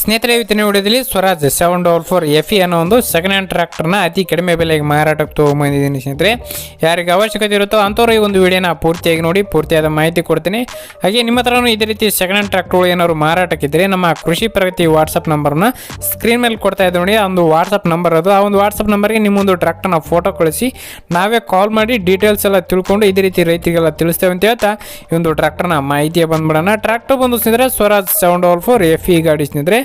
ಸ್ನೇಹಿತರೆ, ಇವತ್ತಿನ ವಿಡಿಯೋದಲ್ಲಿ Swaraj seven double four F E ಅನ್ನೋ ಒಂದು ಸೆಕೆಂಡ್ ಹ್ಯಾಂಡ್ ಟ್ರ್ಯಾಕ್ಟರ್ನ ಅತಿ ಕಡಿಮೆ ಬೆಲೆಗೆ ಮಾರಾಟಕ್ಕೆ ತೊಗೊಂಬಂದಿದ್ದೀನಿ ಸ್ನೇಹಿತರೆ. ಯಾರಿಗೆ ಅವಶ್ಯಕತೆ ಇರುತ್ತೋ ಅಂಥವ್ರು ಈ ಒಂದು ವಿಡಿಯೋನ ಪೂರ್ತಿಯಾಗಿ ನೋಡಿ, ಪೂರ್ತಿಯಾದ ಮಾಹಿತಿ ಕೊಡ್ತೀನಿ. ಹಾಗೆ ನಿಮ್ಮ ಹತ್ರನೂ ಇದೇ ರೀತಿ ಸೆಕೆಂಡ್ ಹ್ಯಾಂಡ್ ಟ್ರ್ಯಾಕ್ಟರ್ಗಳು ಏನಾದ್ರು ಮಾರಾಟಕ್ಕಿದ್ದರೆ ನಮ್ಮ ಕೃಷಿ ಪ್ರಗತಿ ವಾಟ್ಸಪ್ ನಂಬರ್ನ ಸ್ಕ್ರೀನ್ ಮೇಲೆ ಕೊಡ್ತಾ ಇದ್ದೀವಿ ನೋಡಿ, ಆ ಒಂದು ವಾಟ್ಸಪ್ ನಂಬರ್ ಅದು. ಆ ಒಂದು ವಾಟ್ಸಪ್ ನಂಬರ್ಗೆ ನಿಮ್ಮೊಂದು ಟ್ರ್ಯಾಕ್ಟರ್ನ ಫೋಟೋ ಕಳಿಸಿ, ನಾವೇ ಕಾಲ್ ಮಾಡಿ ಡೀಟೇಲ್ಸ್ ಎಲ್ಲ ತಿಳ್ಕೊಂಡು ಇದೇ ರೀತಿ ರೈತರಿಗೆಲ್ಲ ತಿಳಿಸ್ತೇವೆ ಅಂತ ಹೇಳ್ತಾ ಈ ಒಂದು ಟ್ರ್ಯಾಕ್ಟರ್ನ ಮಾಹಿತಿಯ ಬಂದ್ಬಿಡೋಣ. ಟ್ರ್ಯಾಕ್ಟರ್ ಬಂದು ಸ್ನೇಹಿತರೆ, Swaraj seven double four F E ಗಾಡಿ ಸ್ನೇಹಿತರೆ.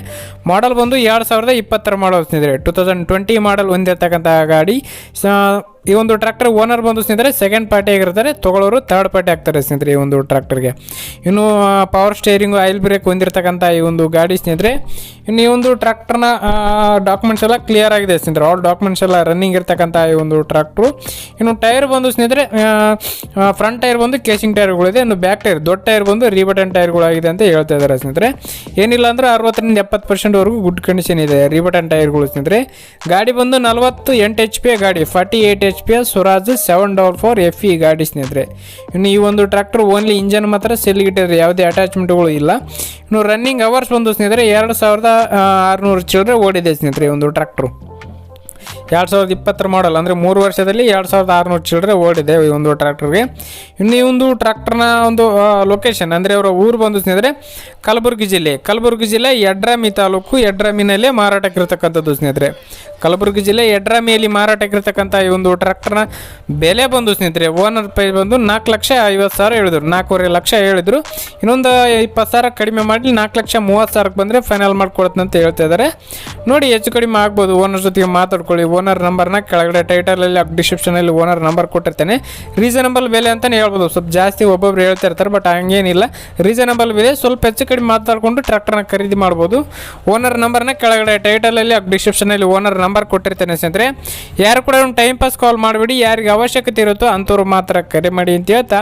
ಮಾಡಲ್ ಬಂದು ಎರಡು ಸಾವಿರದ ಇಪ್ಪತ್ತರ model two thousand twenty model ಹೊಂದಿರತಕ್ಕಂಥ ಗಾಡಿ ಈ ಒಂದು ಟ್ರ್ಯಾಕ್ಟರ್ ಓನರ್ ಬಂದು ಸ್ನೇಹಿತರೆ ಸೆಕೆಂಡ್ ಪಾರ್ಟಿ ಆಗಿರ್ತಾರೆ, ತಗೊಳ್ಳೋರು ಥರ್ಡ್ ಪಾರ್ಟಿ ಆಗ್ತಾರೆ ಸ್ನೇಹಿತರೆ ಈ ಒಂದು ಟ್ರ್ಯಾಕ್ಟರ್ಗೆ ಇನ್ನು ಪವರ್ ಸ್ಟೇರಿಂಗು ಆಯಿಲ್ ಬ್ರೇಕ್ ಹೊಂದಿರತಕ್ಕಂಥ ಈ ಒಂದು ಗಾಡಿ ಸ್ನೇಹಿತರೆ, ಇನ್ನು ಈ ಒಂದು ಟ್ರ್ಯಾಕ್ಟರ್ನ ಡಾಕ್ಯುಮೆಂಟ್ಸ್ ಎಲ್ಲ ಕ್ಲಿಯರ್ ಆಗಿದೆ ಸ್ನೇಹಿತರೆ. ಆಲ್ ಡಾಕ್ಯುಮೆಂಟ್ಸ್ ಎಲ್ಲ ರನ್ನಿಂಗ್ ಇರ್ತಕ್ಕಂಥ ಈ ಒಂದು ಟ್ರ್ಯಾಕ್ಟ್ರು ಇನ್ನು ಟೈರ್ ಬಂದು ಸ್ನೇಹಿತರೆ ಫ್ರಂಟ್ ಟೈರ್ ಬಂದು ಕೇಸಿಂಗ್ ಟೈರ್ಗಳಿದೆ ಇನ್ನು ಬ್ಯಾಕ್ ಟೈರ್ ದೊಡ್ಡ ಟೈರ್ ಬಂದು ರೀಬಟನ್ ಟೈರ್ಗಳಾಗಿದೆ ಅಂತ ಹೇಳ್ತಾ ಇದ್ದಾರೆ ಸ್ನೇಹಿತರೆ. ಏನಿಲ್ಲ ಅಂದ್ರೆ ಅರವತ್ತರಿಂದ ಎಪ್ಪತ್ತು ಪರ್ಸೆಂಟ್ವರೆಗೂ ಗುಡ್ ಕಂಡೀಷನ್ ಇದೆ ರಿಬಟನ್ ಟೈರ್ಗಳು ಸ್ನೇಹಿತರೆ. ಗಾಡಿ ಬಂದು ನಲವತ್ತು ಎಂಟು ಎಚ್ ಪಿ ಗಾಡಿ forty eight H P Swaraj seven double four F E ಗಾಡಿ ಸ್ನೇಹಿತರೆ. ಇನ್ನು ಈ ಒಂದು ಟ್ರ್ಯಾಕ್ಟರ್ ಓನ್ಲಿ ಇಂಜನ್ ಮಾತ್ರ ಸೆಲ್ಗಿಟ್ಟಿದ್ರೆ ಯಾವುದೇ ಅಟ್ಯಾಚ್ಮೆಂಟ್ಗಳು ಇಲ್ಲ. ಇನ್ನು ರನ್ನಿಂಗ್ ಅವರ್ಸ್ ಬಂದು ಸ್ನೇಹಿತರೆ, ಎರಡು ಸಾವಿರದ ಆರುನೂರು ಚಿಲ್ಲರೆ ಓಡಿದೆ ಸ್ನೇಹಿತರೆ ಈ ಒಂದು ಟ್ರ್ಯಾಕ್ಟ್ರು ಎರಡು ಸಾವಿರದ ಇಪ್ಪತ್ತರ ಮಾಡಲ್ ಅಂದರೆ ಮೂರು ವರ್ಷದಲ್ಲಿ ಎರಡು ಸಾವಿರದ ಆರುನೂರು ಚಿಲ್ಲರೆ ಓಡಿದೆ ಈ ಒಂದು ಟ್ರ್ಯಾಕ್ಟರ್ಗೆ ಇನ್ನು ಈ ಒಂದು ಟ್ರ್ಯಾಕ್ಟರ್ನ ಒಂದು ಲೊಕೇಶನ್ ಅಂದರೆ ಅವರ ಊರು ಬಂದು ಸ್ನೇಹಿತರೆ, ಕಲಬುರಗಿ ಜಿಲ್ಲೆ. ಕಲಬುರಗಿ ಜಿಲ್ಲೆ ಯಡ್ರಾಮಿ ತಾಲೂಕು ಯಡ್ರಾಮಿನಲ್ಲೇ ಮಾರಾಟಕ್ಕಿರ್ತಕ್ಕಂಥದ್ದು ಸ್ನೇಹಿತರೆ. ಕಲಬುರಗಿ ಜಿಲ್ಲೆ ಯಡ್ರಾಮಿಯಲ್ಲಿ ಮಾರಾಟಕ್ಕಿರ್ತಕ್ಕಂಥ ಈ ಒಂದು ಟ್ರ್ಯಾಕ್ಟರ್ನ ಬೆಲೆ ಬಂದು ಸ್ನೇಹಿತರೆ ಓನರ್ ಪೈ ಬಂದು ನಾಲ್ಕು ಲಕ್ಷ ಐವತ್ತು ಸಾವಿರ ಹೇಳಿದ್ರು. ನಾಲ್ಕೂವರೆ ಲಕ್ಷ ಹೇಳಿದ್ರು. ಇನ್ನೊಂದು ಇಪ್ಪತ್ತು ಸಾವಿರ ಕಡಿಮೆ ಮಾಡಿ ನಾಲ್ಕು ಲಕ್ಷ ಮೂವತ್ತು ಸಾವಿರಕ್ಕೆ ಬಂದರೆ ಫೈನಲ್ ಮಾಡ್ಕೊಡತ್ತಂತ ಹೇಳ್ತಾ ಇದ್ದಾರೆ. ನೋಡಿ, ಹೆಚ್ಚು ಕಡಿಮೆ ಆಗ್ಬೋದು. ಓನರ್ ಜೊತೆಗೆ ಮಾತಾಡ್ಕೊಳ್ಳಿ. ಓನರ್ ನಂಬರ್ನ ಕೆಳಗಡೆ ಟೈಟಲಲ್ಲಿ ಡಿಸ್ಕ್ರಿಪ್ಷನಲ್ಲಿ ಓನರ್ ನಂಬರ್ ಕೊಟ್ಟಿರ್ತೇನೆ. ರೀಸನಬಲ್ ಬೆಲೆ ಅಂತಲೇ ಹೇಳ್ಬೋದು. ಸ್ವಲ್ಪ ಜಾಸ್ತಿ ಒಬ್ಬೊಬ್ರು ಹೇಳ್ತಾ ಇರ್ತಾರೆ ಬಟ್ ಹಂಗೇನಿಲ್ಲ. ರೀಸನಬಲ್ ಬೆಲೆ ಸ್ವಲ್ಪ ಹೆಚ್ಚು ಕಡಿಮೆ ಮಾತಾಡಿಕೊಂಡು ಟ್ರ್ಯಾಕ್ಟರ್ನ ಖರೀದಿ ಮಾಡ್ಬೋದು. ಓನರ್ ನಂಬರ್ನ ಕೆಳಗಡೆ ಟೈಟಲಲ್ಲಿ ಡಿಸ್ಕ್ರಿಪ್ಷನಲ್ಲಿ ಓನರ್ ನಂಬರ್ ಕೊಟ್ಟಿರ್ತೇನೆ ಸ್ನೇಹಿತರೆ. ಯಾರು ಕೂಡ ಒಂದು ಟೈಮ್ ಪಾಸ್ ಕಾಲ್ ಮಾಡಿಬಿಡಿ. ಯಾರಿಗೆ ಅವಶ್ಯಕತೆ ಇರುತ್ತೋ ಅಂಥವ್ರು ಮಾತ್ರ ಕರೆ ಮಾಡಿ ಅಂತ ಹೇಳ್ತಾ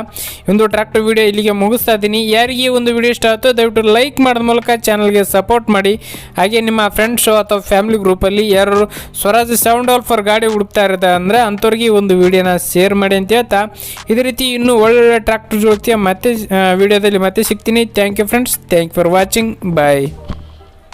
ಒಂದು ಟ್ರ್ಯಾಕ್ಟರ್ ವಿಡಿಯೋ ಇಲ್ಲಿಗೆ ಮುಗಿಸ್ತಾ ಇದ್ದೀನಿ. ಯಾರಿಗೆ ಒಂದು ವಿಡಿಯೋ ಇಷ್ಟ ಆಯಿತು ದಯವಿಟ್ಟು ಲೈಕ್ ಮಾಡೋದ ಮೂಲಕ ಚಾನಲ್ಗೆ ಸಪೋರ್ಟ್ ಮಾಡಿ. ಹಾಗೆ ನಿಮ್ಮ ಫ್ರೆಂಡ್ಸು ಅಥವಾ ಫ್ಯಾಮಿಲಿ ಗ್ರೂಪಲ್ಲಿ ಯಾರು ಸ್ವರಾಜ್ ಸೆವೆನ್ ಆಲ್ ಫಾರ್ ಗಾಡಿ ಹುಡುಕ್ತಾ ಇರುತ್ತೆ ಅಂದರೆ ಅಂಥವ್ರಿಗೆ ಒಂದು ವಿಡಿಯೋನ ಶೇರ್ ಮಾಡಿ ಅಂತ ಹೇಳ್ತಾ. ಇದೇ ರೀತಿ ಇನ್ನೂ ಒಳ್ಳೊಳ್ಳೆ ಟ್ರ್ಯಾಕ್ಟರ್ ಜೊತೆ ಮತ್ತೆ ವಿಡಿಯೋದಲ್ಲಿ ಮತ್ತೆ ಸಿಗ್ತೀನಿ. Thank you friends thank you for watching bye